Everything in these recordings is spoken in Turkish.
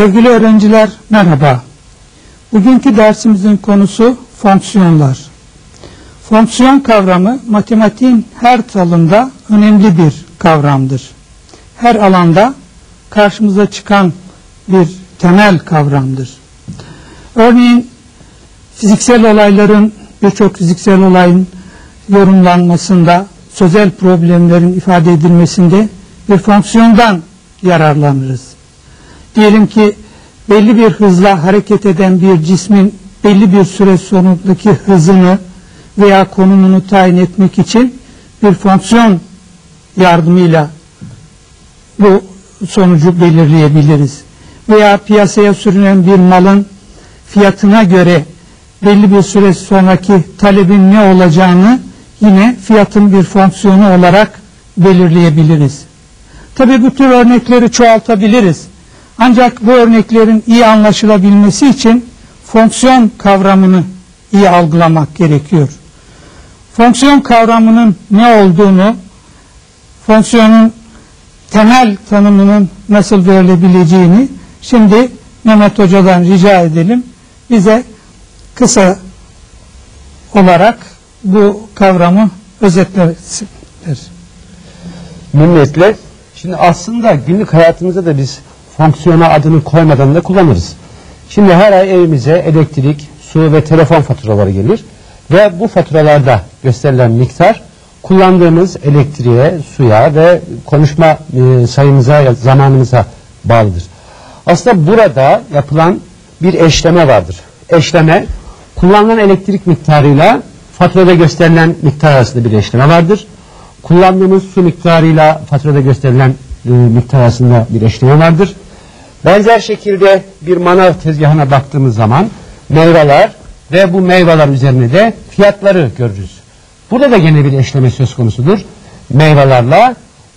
Sevgili öğrenciler merhaba. Bugünkü dersimizin konusu fonksiyonlar. Fonksiyon kavramı matematiğin her dalında önemli bir kavramdır. Her alanda karşımıza çıkan bir temel kavramdır. Örneğin fiziksel olayların birçok fiziksel olayın yorumlanmasında, sözel problemlerin ifade edilmesinde bir fonksiyondan yararlanırız. Diyelim ki belli bir hızla hareket eden bir cismin belli bir süre sonundaki hızını veya konumunu tayin etmek için bir fonksiyon yardımıyla bu sonucu belirleyebiliriz. Veya piyasaya sürülen bir malın fiyatına göre belli bir süre sonraki talebin ne olacağını yine fiyatın bir fonksiyonu olarak belirleyebiliriz. Tabi bu tür örnekleri çoğaltabiliriz. Ancak bu örneklerin iyi anlaşılabilmesi için fonksiyon kavramını iyi algılamak gerekiyor. Fonksiyon kavramının ne olduğunu, fonksiyonun temel tanımının nasıl verilebileceğini şimdi Mehmet Hoca'dan rica edelim. Bize kısa olarak bu kavramı özetlesinler. Minnetle. Şimdi aslında günlük hayatımızda da biz fonksiyona adını koymadan da kullanırız. Şimdi her ay evimize elektrik, su ve telefon faturaları gelir. Ve bu faturalarda gösterilen miktar kullandığımız elektriğe, suya ve konuşma e, sayımıza, zamanımıza bağlıdır. Aslında burada yapılan bir eşleme vardır. Eşleme kullanılan elektrik miktarıyla faturada gösterilen miktar arasında bir eşleme vardır. Kullandığımız su miktarıyla faturada gösterilen e, miktar arasında bir eşleme vardır. Benzer şekilde bir manav tezgahına baktığımız zaman meyveler ve bu meyveler üzerine de fiyatları görürüz. Burada da gene bir eşleme söz konusudur. Meyvelerle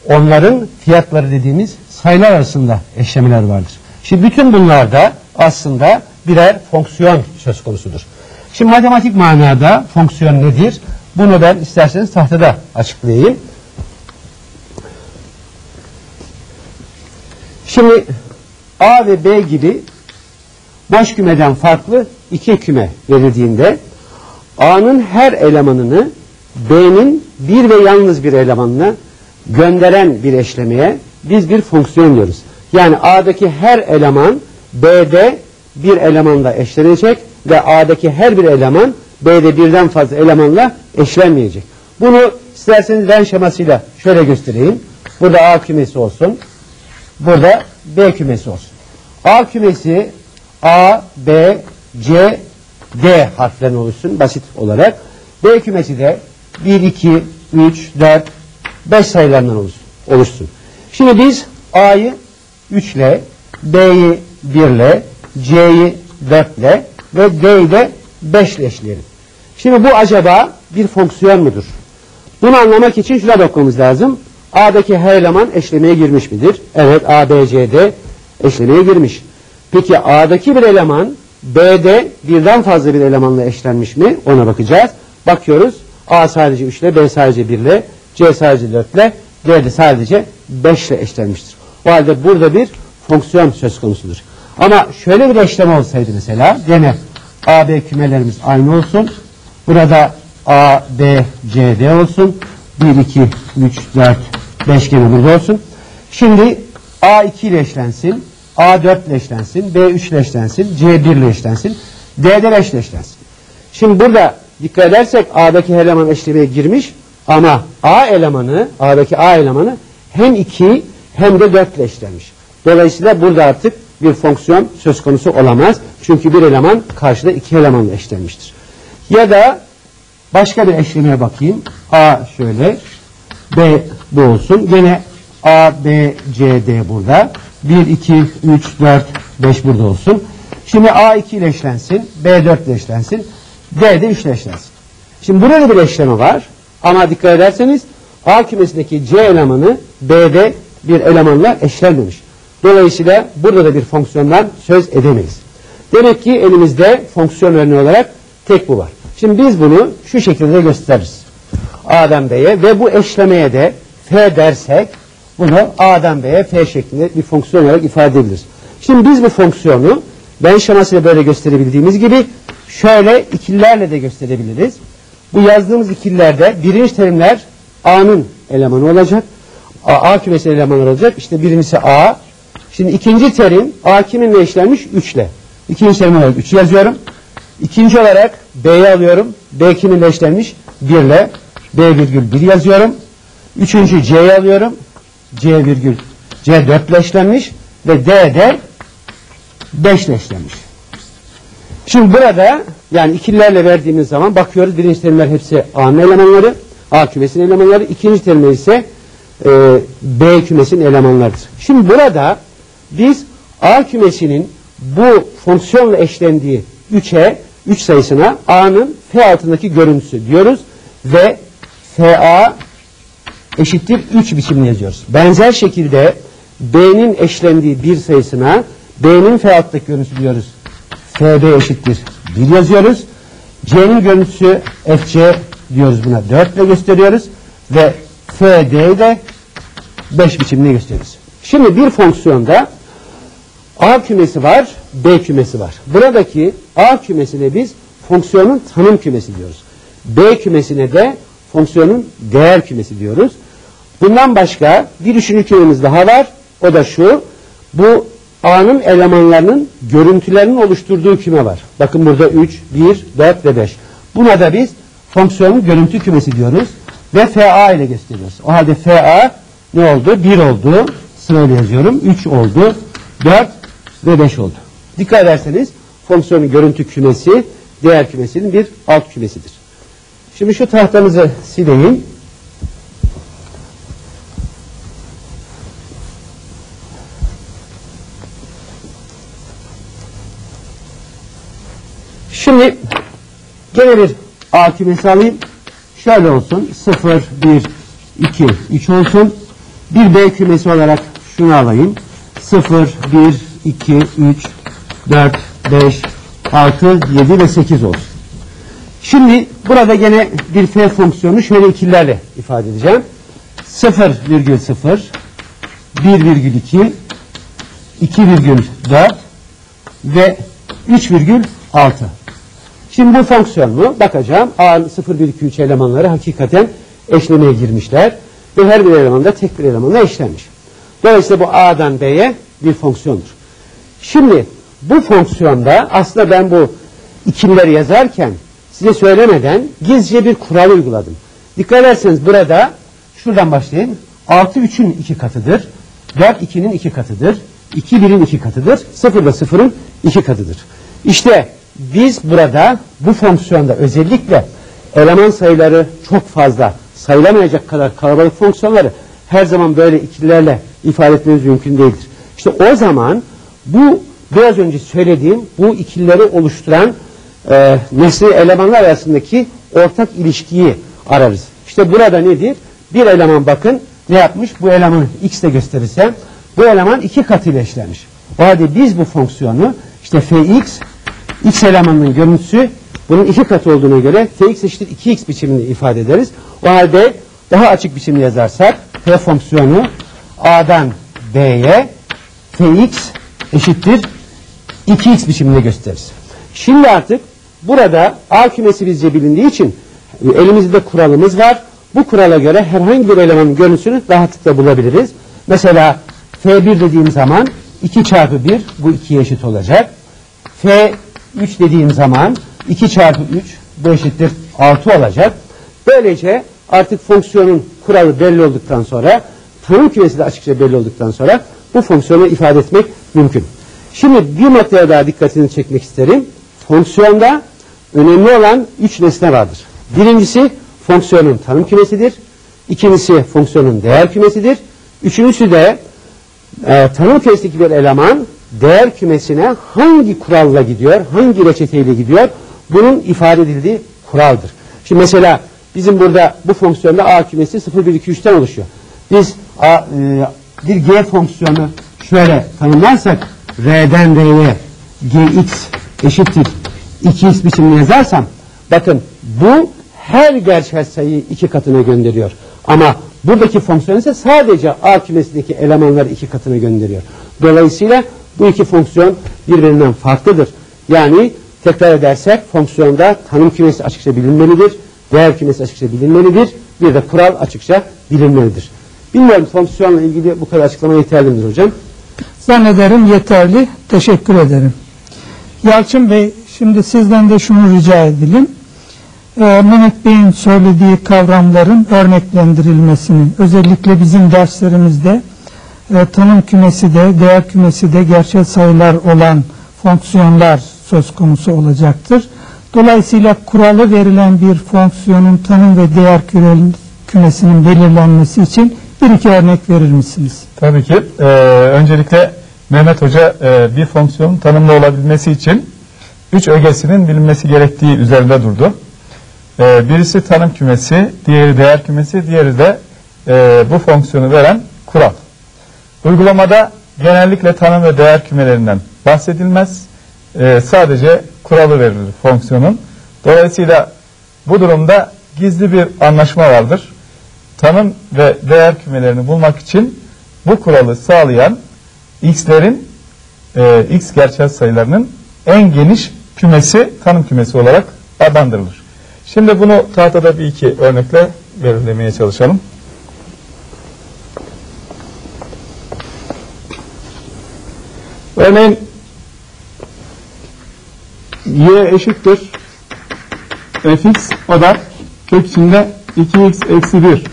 onların fiyatları dediğimiz sayılar arasında eşlemeler vardır. Şimdi bütün bunlarda aslında birer fonksiyon söz konusudur. Şimdi matematik manada fonksiyon nedir? Bunu ben isterseniz tahtada açıklayayım. Şimdi A ve B gibi boş kümeden farklı iki küme verildiğinde A'nın her elemanını B'nin bir ve yalnız bir elemanına gönderen bir eşlemeye biz bir fonksiyon diyoruz. Yani A'daki her eleman B'de bir elemanla eşlenecek ve A'daki her bir eleman B'de birden fazla elemanla eşlenmeyecek. Bunu isterseniz Venn şemasıyla şöyle göstereyim. Burada A kümesi olsun. Burada B kümesi olsun. A kümesi A, B, C, D harflerini oluşsun basit olarak. B kümesi de 1, 2, 3, 4, 5 sayılarından oluşsun. Şimdi biz A'yı 3 ile, B'yi 1 ile, C'yi 4 ile ve D'yi de 5 ile eşleyelim. Şimdi bu acaba bir fonksiyon mudur? Bunu anlamak için şuna bakmamız lazım. A'daki her eleman eşlemeye girmiş midir? Evet A, B, C, D eşlemeye girmiş. Peki A'daki bir eleman B'de birden fazla bir elemanla eşlenmiş mi? Ona bakacağız. Bakıyoruz. A sadece 3 ile, B sadece 1 ile, C sadece 4 ile, D de sadece 5 ile eşlenmiştir. O halde burada bir fonksiyon söz konusudur. Ama şöyle bir eşleme olsaydı mesela gene A, B kümelerimiz aynı olsun. Burada A, B, C, D olsun. 1, 2, 3, 4, 5 gene burada olsun. Şimdi A 2 ile eşlensin. A 4 ile eşlensin. B 3 ile eşlensin. C 1 ile eşlensin. D de 5 ile eşlensin. Şimdi burada dikkat edersek A'daki eleman eşlemeye girmiş ama A elemanı, A'daki A elemanı hem 2 hem de 4 ile eşlenmiş. Dolayısıyla burada artık bir fonksiyon söz konusu olamaz. Çünkü bir eleman karşıda iki elemanla eşlenmiştir. Ya da başka bir eşlemeye bakayım. A şöyle, B bu olsun. Gene A, B, C, D burada. 1, 2, 3, 4, 5 burada olsun. Şimdi A 2 ile eşlensin, B 4 ile eşlensin, D de 3 ile eşlensin. Şimdi burada bir eşleme var. Ama dikkat ederseniz A kümesindeki C elemanı B'de bir elemanla eşlenmemiş. Dolayısıyla burada da bir fonksiyondan söz edemeyiz. Demek ki elimizde fonksiyon örneği olarak tek bu var. Şimdi biz bunu şu şekilde gösteririz. A'dan B'ye ve bu eşlemeye de F dersek bunu A'dan B'ye F şeklinde bir fonksiyon olarak ifade edebiliriz. Şimdi biz bu fonksiyonu ben şemasıyla böyle gösterebildiğimiz gibi şöyle ikililerle de gösterebiliriz. Bu yazdığımız ikililerde birinci terimler A'nın elemanı olacak. A, A kümesi elemanı olacak. İşte birincisi A. Şimdi ikinci terim A kiminle eşlenmiş? 3 ile. İkinci terim olarak 3 yazıyorum. İkinci olarak B'yi alıyorum. B kiminle eşlenmiş? 1 ile. B virgül 1 yazıyorum. Üçüncü C'yi alıyorum. C virgül C 4 ile eşlenmiş. Ve D de 5 ile eşlenmiş. Şimdi burada yani ikililerle verdiğimiz zaman bakıyoruz birinci terimler hepsi A'nın elemanları, A kümesinin elemanları, ikinci terimler ise e, B kümesinin elemanlarıdır. Şimdi burada biz A kümesinin bu fonksiyonla eşlendiği 3'e 3 sayısına A'nın F altındaki görüntüsü diyoruz ve FA eşittir 3 biçimini yazıyoruz. Benzer şekilde B'nin eşlendiği bir sayısına B'nin F alttaki görüntüsü diyoruz. FB eşittir 1 yazıyoruz. C'nin görüntüsü FC diyoruz buna 4 ile gösteriyoruz. Ve FD'yi de 5 biçimini gösteriyoruz. Şimdi bir fonksiyonda A kümesi var, B kümesi var. Buradaki A kümesine biz fonksiyonun tanım kümesi diyoruz. B kümesine de fonksiyonun değer kümesi diyoruz. Bundan başka bir üçüncü kümemiz daha var. O da şu. Bu A'nın elemanlarının görüntülerinin oluşturduğu küme var. Bakın burada 3, 1, 4 ve 5. Buna da biz fonksiyonun görüntü kümesi diyoruz. Ve FA ile gösteriyoruz. O halde FA ne oldu? 1 oldu. Sırayla yazıyorum. 3 oldu. 4 ve 5 oldu. Dikkat ederseniz fonksiyonun görüntü kümesi değer kümesinin bir alt kümesidir. Şimdi şu tahtamızı sileyim. Şimdi gene bir A kümesi alayım. Şöyle olsun. 0, 1, 2, 3 olsun. Bir B kümesi olarak şunu alayım. 0, 1, 2, 3, 4, 5, 6, 7 ve 8 olsun. Şimdi burada gene bir F fonksiyonu şöyle ikililerle ifade edeceğim. 0 virgül 0, 1 virgül 2, 2 virgül 4 ve 3 virgül 6. Şimdi bu fonksiyon mu? Bakacağım. A 0, 1, 2, 3 elemanları hakikaten eşlemeye girmişler. Ve her bir eleman da tek bir elemanla eşlenmiş. Dolayısıyla bu A'dan B'ye bir fonksiyondur. Şimdi bu fonksiyonda aslında ben bu ikilileri yazarken size söylemeden gizlice bir kural uyguladım. Dikkat ederseniz burada şuradan başlayayım. 6 3'ün iki katıdır. 4 2'nin iki katıdır. 2 1'in iki katıdır. 0 da 0'ın iki katıdır. İşte biz burada bu fonksiyonda özellikle eleman sayıları çok fazla sayılamayacak kadar kalabalık fonksiyonları her zaman böyle ikililerle ifade etmemiz mümkün değildir. İşte o zaman bu biraz önce söylediğim bu ikilileri oluşturan e, nesne elemanlar arasındaki ortak ilişkiyi ararız. İşte burada nedir? Bir eleman bakın ne yapmış? Bu elemanı x ile gösterirsem bu eleman iki katıyla eşlenmiş. O halde biz bu fonksiyonu işte fx x elemanının görüntüsü bunun iki katı olduğuna göre fx eşittir 2x biçimini ifade ederiz. O halde daha açık biçimde yazarsak f fonksiyonu a'dan b'ye fx eşittir 2x biçiminde gösteririz. Şimdi artık burada a kümesi bizce bilindiği için elimizde kuralımız var. Bu kurala göre herhangi bir elemanın görüntüsünü rahatlıkla bulabiliriz. Mesela f1 dediğim zaman 2 çarpı 1 bu 2'ye eşit olacak. f3 dediğim zaman 2 çarpı 3 bu eşittir 6 olacak. Böylece artık fonksiyonun kuralı belli olduktan sonra tanım kümesi de açıkça belli olduktan sonra bu fonksiyonu ifade etmek mümkün. Şimdi bir noktaya daha dikkatini çekmek isterim. Fonksiyonda önemli olan üç nesne vardır. Birincisi fonksiyonun tanım kümesidir. İkincisi fonksiyonun değer kümesidir. Üçüncüsü de e, tanım kümesindeki bir eleman değer kümesine hangi kuralla gidiyor, hangi reçeteyle gidiyor bunun ifade edildiği kuraldır. Şimdi mesela bizim burada bu fonksiyonda A kümesi 0, 1, 2, 3'ten oluşuyor. Biz A, e, bir G fonksiyonu şöyle tanımlarsak R'den R'ye Gx eşittir 2x biçimini yazarsam bakın bu her gerçel sayıyı iki katına gönderiyor. Ama buradaki fonksiyon ise sadece A kümesindeki elemanları iki katına gönderiyor. Dolayısıyla Bu iki fonksiyon birbirinden farklıdır. Yani tekrar edersek fonksiyonda tanım kümesi açıkça bilinmelidir. Değer kümesi açıkça bilinmelidir. Bir de kural açıkça bilinmelidir. Bilmiyorum fonksiyonla ilgili bu kadar açıklama yeterli midir hocam? Zannederim yeterli. Teşekkür ederim. Yalçın Bey, şimdi sizden de şunu rica edelim. Ee, Mehmet Bey'in söylediği kavramların örneklendirilmesini, özellikle bizim derslerimizde e, tanım kümesi de, değer kümesi de gerçel sayılar olan fonksiyonlar söz konusu olacaktır. Dolayısıyla kuralı verilen bir fonksiyonun tanım ve değer kümesinin belirlenmesi için bir iki örnek verir misiniz? Tabii ki. Ee, öncelikle Mehmet Hoca e, bir fonksiyonun tanımlı olabilmesi için üç ögesinin bilinmesi gerektiği üzerinde durdu. Ee, birisi tanım kümesi, diğeri değer kümesi, diğeri de e, bu fonksiyonu veren kural. Uygulamada genellikle tanım ve değer kümelerinden bahsedilmez. Ee, sadece kuralı verilir fonksiyonun. Dolayısıyla bu durumda gizli bir anlaşma vardır. Tanım ve değer kümelerini bulmak için bu kuralı sağlayan x'lerin e, x gerçel sayılarının en geniş kümesi tanım kümesi olarak adlandırılır. Şimdi bunu tahtada bir iki örnekle belirlemeye çalışalım. Örneğin y eşittir fx o da kök içinde 2x eksi 1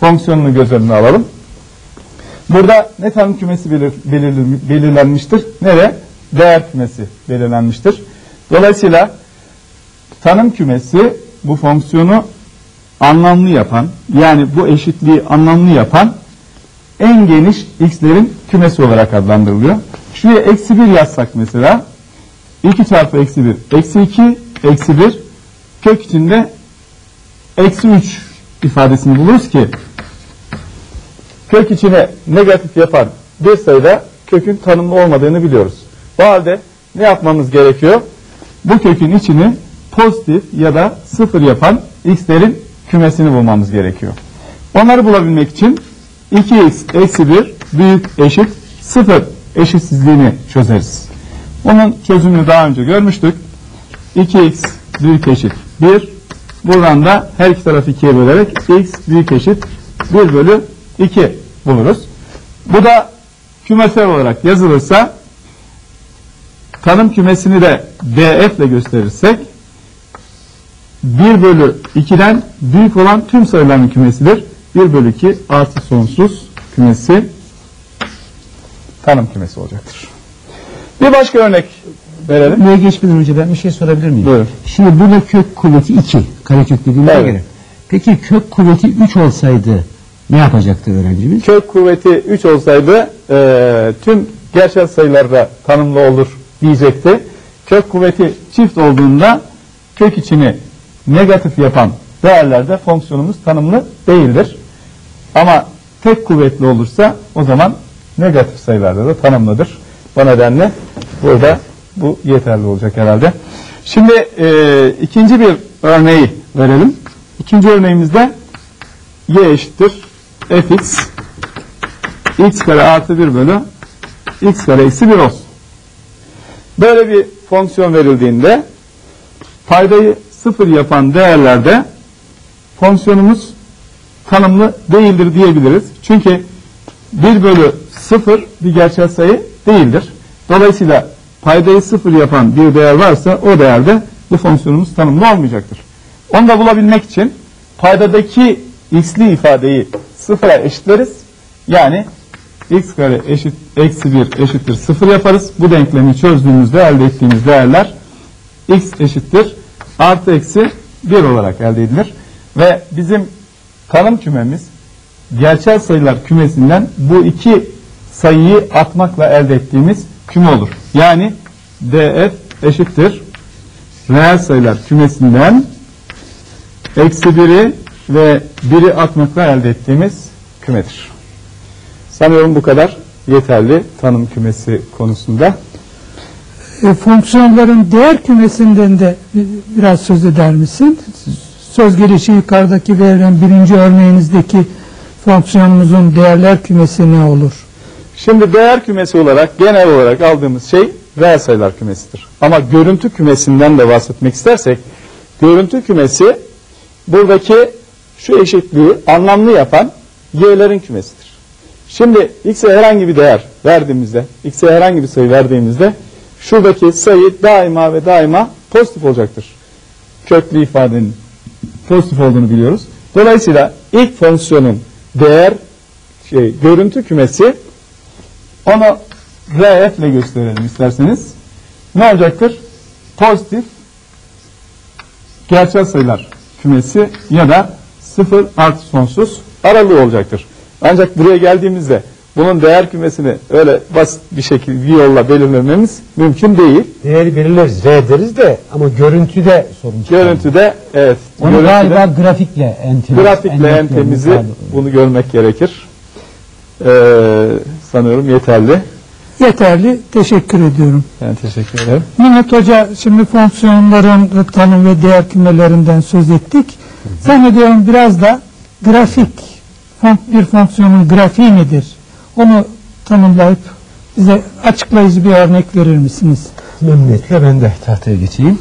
fonksiyonunu göz önüne alalım. Burada ne tanım kümesi belir, belirli- belirlenmiştir ne de değer kümesi belirlenmiştir. Dolayısıyla tanım kümesi bu fonksiyonu anlamlı yapan yani bu eşitliği anlamlı yapan en geniş x'lerin kümesi olarak adlandırılıyor. Şuraya eksi 1 yazsak mesela 2 çarpı eksi 1 eksi 2 eksi 1 kök içinde eksi 3 ifadesini buluruz ki kök içine negatif yapan bir sayıda kökün tanımlı olmadığını biliyoruz. Bu halde ne yapmamız gerekiyor? Bu kökün içini pozitif ya da sıfır yapan x'lerin kümesini bulmamız gerekiyor. Onları bulabilmek için 2x eksi 1 büyük eşit 0 eşitsizliğini çözeriz. Onun çözümünü daha önce görmüştük. 2x büyük eşit 1. Buradan da her iki tarafı 2'ye bölerek x büyük eşit 1 bölü 2 buluruz. Bu da kümesel olarak yazılırsa tanım kümesini de df ile gösterirsek 1 bölü 2'den büyük olan tüm sayıların kümesidir. 1 bölü 2 artı sonsuz kümesi tanım kümesi olacaktır. Bir başka örnek verelim. Buraya geçmeden önce ben bir şey sorabilir miyim? Buyurun. Şimdi burada kök kuvveti 2. Karekök dediğine Evet. göre. Peki kök kuvveti 3 olsaydı ne yapacaktı öğrencimiz? Kök kuvveti 3 olsaydı e, tüm gerçel sayılarda tanımlı olur diyecekti. Kök kuvveti çift olduğunda kök içini negatif yapan değerlerde fonksiyonumuz tanımlı değildir. Ama tek kuvvetli olursa o zaman negatif sayılarda da tanımlıdır. O nedenle burada bu yeterli olacak herhalde. Şimdi e, ikinci bir örneği verelim. İkinci örneğimizde y eşittir fx x kare artı 1 bölü x kare eksi 1 olsun. Böyle bir fonksiyon verildiğinde paydayı sıfır yapan değerlerde fonksiyonumuz tanımlı değildir diyebiliriz. Çünkü 1 bölü 0 bir gerçel sayı değildir. Dolayısıyla paydayı sıfır yapan bir değer varsa o değerde bu fonksiyonumuz tanımlı olmayacaktır. Onu da bulabilmek için paydadaki x'li ifadeyi sıfıra eşitleriz. Yani x kare eşit eksi 1 eşittir 0 yaparız. Bu denklemi çözdüğümüzde elde ettiğimiz değerler x eşittir artı eksi 1 olarak elde edilir. Ve bizim tanım kümemiz gerçel sayılar kümesinden bu iki sayıyı atmakla elde ettiğimiz küme olur. Yani df eşittir reel sayılar kümesinden eksi 1'i ve 1'i atmakla elde ettiğimiz kümedir. Sanıyorum bu kadar yeterli tanım kümesi konusunda. E, fonksiyonların değer kümesinden de bi- biraz söz eder misin? Söz gelişi yukarıdaki verilen birinci örneğinizdeki fonksiyonumuzun değerler kümesi ne olur? Şimdi değer kümesi olarak genel olarak aldığımız şey reel sayılar kümesidir. Ama görüntü kümesinden de bahsetmek istersek görüntü kümesi buradaki şu eşitliği anlamlı yapan y'lerin kümesidir. Şimdi x'e herhangi bir değer verdiğimizde, x'e herhangi bir sayı verdiğimizde şuradaki sayı daima ve daima pozitif olacaktır. Köklü ifadenin pozitif olduğunu biliyoruz. Dolayısıyla ilk fonksiyonun değer şey, görüntü kümesi onu rf ile gösterelim isterseniz. Ne olacaktır? Pozitif gerçel sayılar kümesi ya da sıfır artı sonsuz aralığı olacaktır. Ancak buraya geldiğimizde bunun değer kümesini öyle basit bir şekilde bir yolla belirlememiz mümkün değil. Değeri belirleriz, R deriz de ama görüntüde sorun çıkar. Görüntüde evet. Onu görüntüde- galiba grafikle en temiz. Grafikle en temizi bunu görmek gerekir. Ee, sanıyorum yeterli. Yeterli. Teşekkür ediyorum. Ben teşekkür ederim. Mehmet Hoca şimdi fonksiyonların tanım ve değer kümelerinden söz ettik. Zannediyorum biraz da grafik, bir fonksiyonun grafiği nedir? Onu tanımlayıp bize açıklayıcı bir örnek verir misiniz? Memnuniyetle ben de tahtaya geçeyim.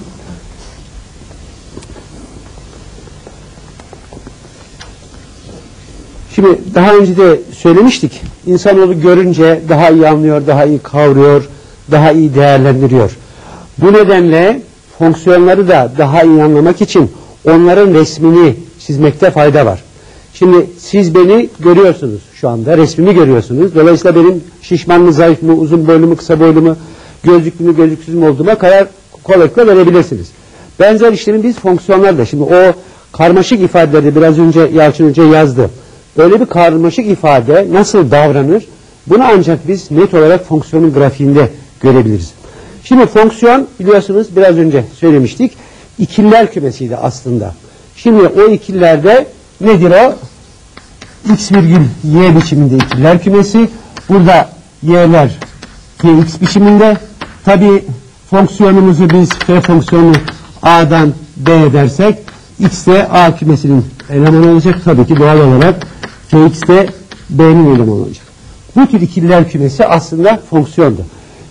Şimdi daha önce de söylemiştik. İnsanoğlu görünce daha iyi anlıyor, daha iyi kavruyor, daha iyi değerlendiriyor. Bu nedenle fonksiyonları da daha iyi anlamak için onların resmini çizmekte fayda var. Şimdi siz beni görüyorsunuz şu anda, resmimi görüyorsunuz. Dolayısıyla benim şişman mı, zayıf mı, uzun boylu mu, kısa boylu mu, gözlüklü mü, gözlüksüz mü olduğuma karar kolaylıkla verebilirsiniz. Benzer işlemin biz fonksiyonlarda, şimdi o karmaşık ifadeleri biraz önce Yalçın Hoca yazdı. Öyle bir karmaşık ifade nasıl davranır? Bunu ancak biz net olarak fonksiyonun grafiğinde görebiliriz. Şimdi fonksiyon biliyorsunuz biraz önce söylemiştik. İkiller kümesiydi aslında. Şimdi o ikillerde nedir o? X virgül y biçiminde ikiller kümesi. Burada y'ler gx biçiminde. Tabi fonksiyonumuzu biz f fonksiyonu a'dan b dersek x de a kümesinin elemanı olacak. Tabii ki doğal olarak fx de b'nin elemanı olacak. Bu tür ikiller kümesi aslında fonksiyondu.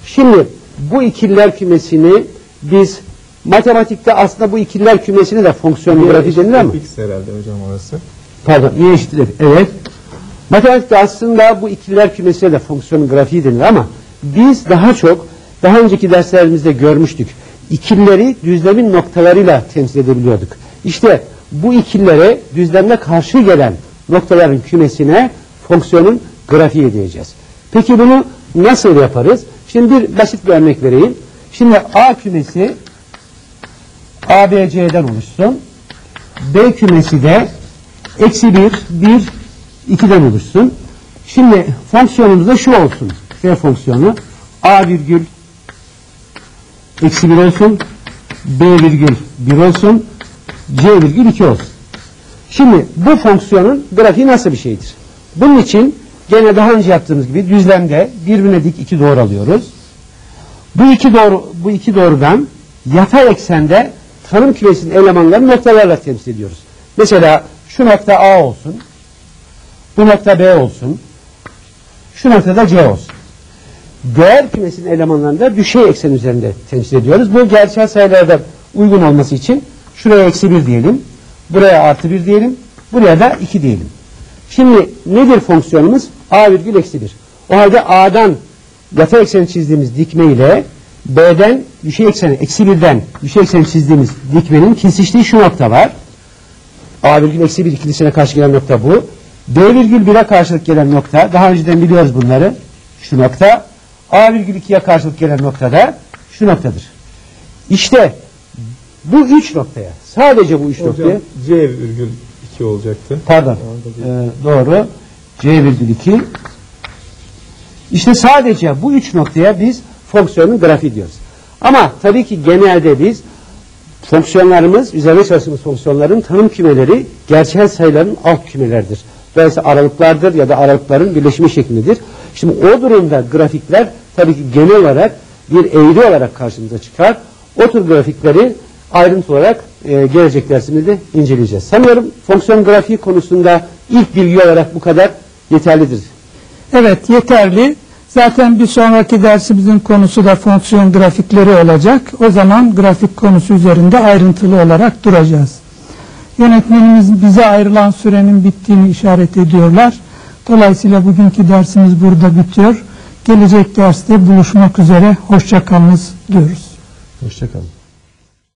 Şimdi bu ikiller kümesini biz matematikte aslında bu ikiller kümesine de fonksiyon grafiği denilir ama X herhalde hocam orası. Pardon, y eşittir. Evet. Matematikte aslında bu ikililer kümesine de fonksiyon grafiği denir ama biz daha çok daha önceki derslerimizde görmüştük. İkilileri düzlemin noktalarıyla temsil edebiliyorduk. İşte bu ikililere düzlemde karşı gelen noktaların kümesine fonksiyonun grafiği diyeceğiz. Peki bunu nasıl yaparız? Şimdi bir basit bir örnek vereyim. Şimdi A kümesi ABC'den oluşsun. B kümesi de eksi 1, 1, 2'den oluşsun. Şimdi fonksiyonumuz da şu olsun. F fonksiyonu A virgül eksi 1 olsun. B virgül 1 olsun. C virgül 2 olsun. Şimdi bu fonksiyonun grafiği nasıl bir şeydir? Bunun için gene daha önce yaptığımız gibi düzlemde birbirine dik iki doğru alıyoruz. Bu iki doğru bu iki doğrudan yatay eksende tanım kümesinin elemanlarını noktalarla temsil ediyoruz. Mesela şu nokta A olsun. Bu nokta B olsun. Şu noktada C olsun. Değer kümesinin elemanlarını da düşey eksen üzerinde temsil ediyoruz. Bu gerçel sayılarda uygun olması için şuraya eksi 1 diyelim. Buraya artı 1 diyelim. Buraya da 2 diyelim. Şimdi nedir fonksiyonumuz? A virgül eksi 1. O halde A'dan yatay ekseni çizdiğimiz dikme ile B'den düşey ekseni, eksi 1'den düşey ekseni çizdiğimiz dikmenin kesiştiği şu nokta var. A virgül eksi 1 ikilisine karşı gelen nokta bu. B virgül 1'e karşılık gelen nokta, daha önceden biliyoruz bunları. Şu nokta. A virgül 2'ye karşılık gelen nokta da şu noktadır. İşte bu üç noktaya, sadece bu üç noktaya, Hocam C virgül 2 olacaktı. pardon, ee, doğru, C virgül 2. İşte sadece bu üç noktaya biz fonksiyonun grafiği diyoruz. Ama tabii ki genelde biz fonksiyonlarımız, üzerine çalıştığımız fonksiyonların tanım kümeleri gerçel sayıların alt kümeleridir. Dolayısıyla aralıklardır ya da aralıkların birleşimi şeklindedir. Şimdi o durumda grafikler tabii ki genel olarak bir eğri olarak karşımıza çıkar. O tür grafikleri ayrıntı olarak e, gelecek dersimizde inceleyeceğiz. Sanıyorum fonksiyon grafiği konusunda ilk bilgi olarak bu kadar yeterlidir. Evet yeterli. Zaten bir sonraki dersimizin konusu da fonksiyon grafikleri olacak. O zaman grafik konusu üzerinde ayrıntılı olarak duracağız. Yönetmenimiz bize ayrılan sürenin bittiğini işaret ediyorlar. Dolayısıyla bugünkü dersimiz burada bitiyor. Gelecek derste buluşmak üzere. Hoşçakalınız diyoruz. Hoşçakalın.